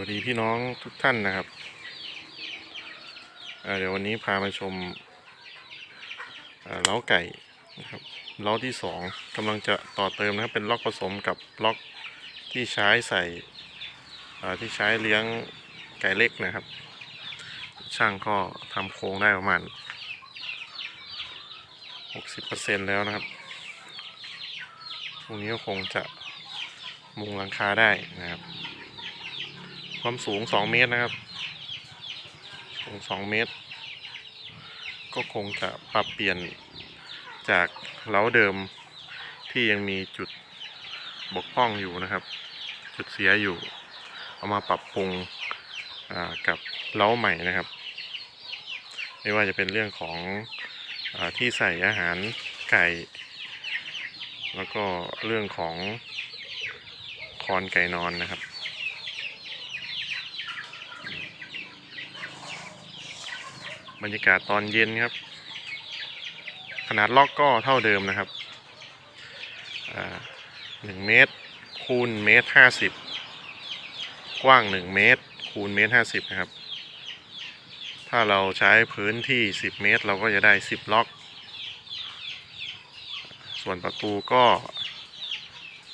วัสดีพี่น้องทุกท่านนะครับเเดี๋ยววันนี้พามาชมเเล้าไก่นะครับเล้าที่สองกำลังจะต่อเติมนะครับเป็นล็อกผสมกับล็อกที่ใช้ใส่ที่ใช้เลี้ยงไก่เล็กนะครับ ช่างก็ทำโครงได้ประมาณ 60%แล้วนะครับพรุ่งนี้ก็คงจะมุงหลังคาได้นะครับ ความสูง2เมตรนะครับ สูง2เมตร ก็คงจะปรับเปลี่ยนจากเล้าเดิมที่ยังมีจุดบกพร่องอยู่นะครับ จุดเสียอยู่ เอามาปรับปรุงกับเล้าใหม่นะครับ ไม่ว่าจะเป็นเรื่องของอที่ใส่อาหารไก่ แล้วก็เรื่องของคอนไก่นอนนะครับ บรรยากาศตอนเย็นครับ ขนาดล็อกก็เท่าเดิมนะครับหนึ่งเมตร คูณเมตรห้าสิบกว้างหนึ่งเมตร คูณเมตรห้าสิบนะครับ ถ้าเราใช้พื้นที่สิบเมตร เราก็จะได้สิบล็อก ส่วนประตูก็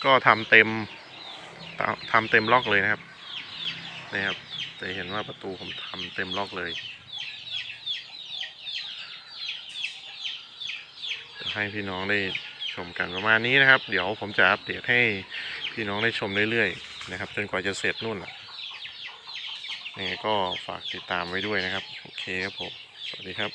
ก็ทำเต็มทำเต็มล็อกเลยนะครับนะครับจะเห็นว่าประตูผมทำเต็มล็อกเลย ให้พี่น้องได้ชมกันประมาณนี้นะครับ เดี๋ยวผมจะอัปเดตให้พี่น้องได้ชมเรื่อยๆนะครับ จนกว่าจะเสร็จนู่นแหละยังไงก็ฝากติดตามไว้ด้วยนะครับ โอเคครับผม สวัสดีครับ